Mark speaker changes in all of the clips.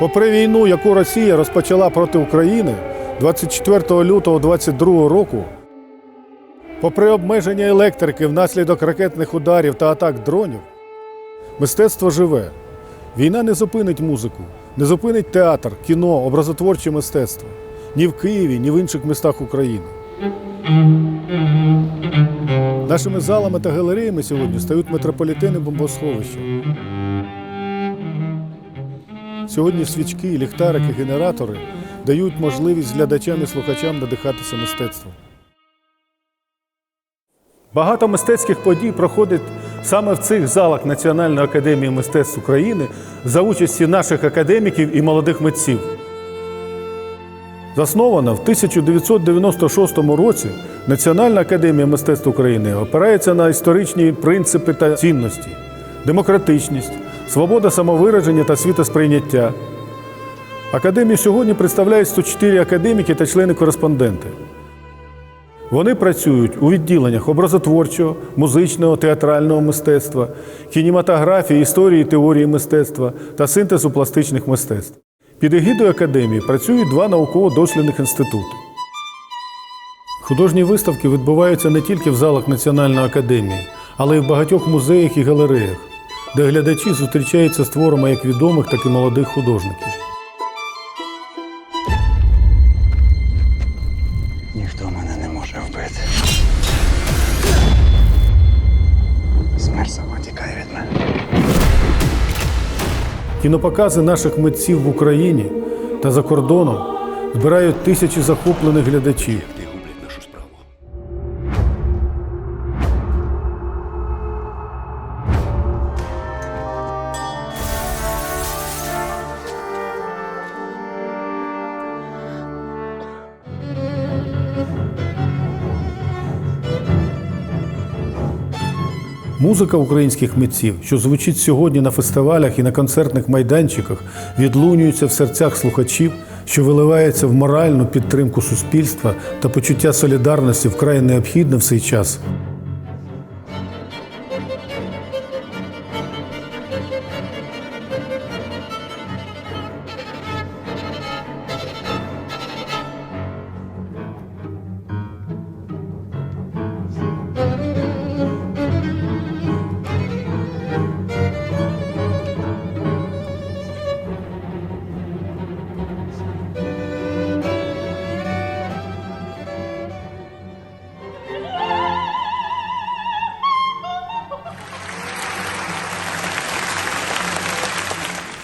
Speaker 1: Попри війну, яку Росія розпочала проти України 24 лютого 22 року, попри обмеження електрики внаслідок ракетних ударів та атак дронів, мистецтво живе. Війна не зупинить музику, не зупинить театр, кіно, образотворче мистецтво ні в Києві, ні в інших містах України. Нашими залами та галереями сьогодні стають метрополітени бомбосховища. Сьогодні свічки, ліхтарики, генератори дають можливість глядачам і слухачам надихатися мистецтвом. Багато мистецьких подій проходить саме в цих залах Національної академії мистецтв України за участі наших академіків і молодих митців. Заснована в 1996 році Національна академія мистецтв України опирається на історичні принципи та цінності: демократичність, свобода самовираження та світосприйняття. Академію сьогодні представляють 104 академіки та члени-кореспонденти. Вони працюють у відділеннях образотворчого, музичного, театрального мистецтва, кінематографії, історії, теорії мистецтва та синтезу пластичних мистецтв. Під егідою академії працюють два науково-дослідних інститути. Художні виставки відбуваються не тільки в залах Національної академії, але й в багатьох музеях і галереях, де глядачі зустрічаються з творами як відомих, так і молодих художників.
Speaker 2: Ніхто мене не може вбити. Смерть сама тікає від мене.
Speaker 1: Кінопокази наших митців в Україні та за кордоном збирають тисячі захоплених глядачів. Музика українських митців, що звучить сьогодні на фестивалях і на концертних майданчиках, відлунюється в серцях слухачів, що виливається в моральну підтримку суспільства та почуття солідарності вкрай необхідне в цей час.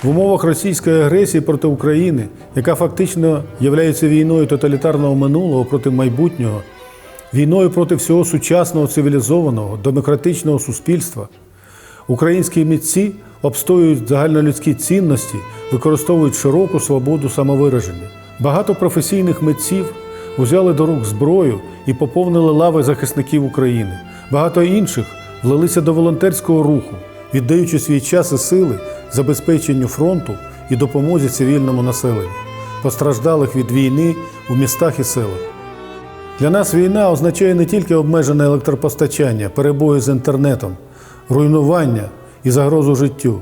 Speaker 1: В умовах російської агресії проти України, яка фактично є війною тоталітарного минулого проти майбутнього, війною проти всього сучасного цивілізованого, демократичного суспільства, українські митці обстоюють загальнолюдські цінності, використовують широку свободу самовираження. Багато професійних митців узяли до рук зброю і поповнили лави захисників України. Багато інших влилися до волонтерського руху, віддаючи свій час і сили забезпеченню фронту і допомозі цивільному населенню, постраждалих від війни у містах і селах. Для нас війна означає не тільки обмежене електропостачання, перебої з інтернетом, руйнування і загрозу життю.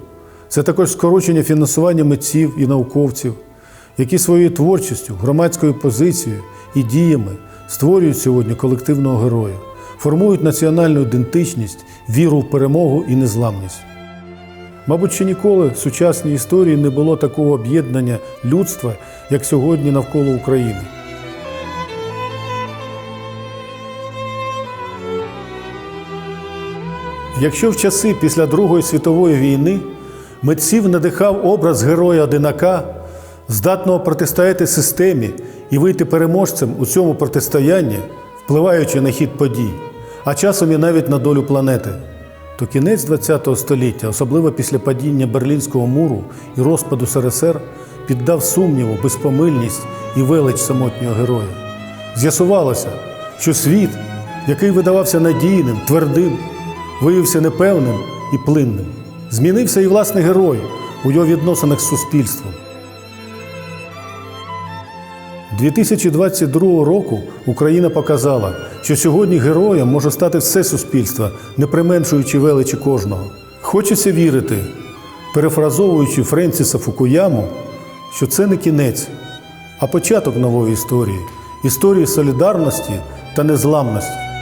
Speaker 1: Це також скорочення фінансування митців і науковців, які своєю творчістю, громадською позицією і діями створюють сьогодні колективного героя, формують національну ідентичність, віру в перемогу і незламність. Мабуть, ще ніколи в сучасній історії не було такого об'єднання людства, як сьогодні навколо України. Якщо в часи після Другої світової війни митців надихав образ героя-одинака, здатного протистояти системі і вийти переможцем у цьому протистоянні, впливаючи на хід подій, а часом і навіть на долю планети, то кінець ХХ століття, особливо після падіння Берлінського муру і розпаду СРСР, піддав сумніву, безпомильність і велич самотнього героя. З'ясувалося, що світ, який видавався надійним, твердим, виявився непевним і плинним. Змінився і власний герой у його відносинах з суспільством. 2022 року Україна показала, що сьогодні героєм може стати все суспільство, не применшуючи величі кожного. Хочеться вірити, перефразовуючи Френсіса Фукуяму, що це не кінець, а початок нової історії історії солідарності та незламності.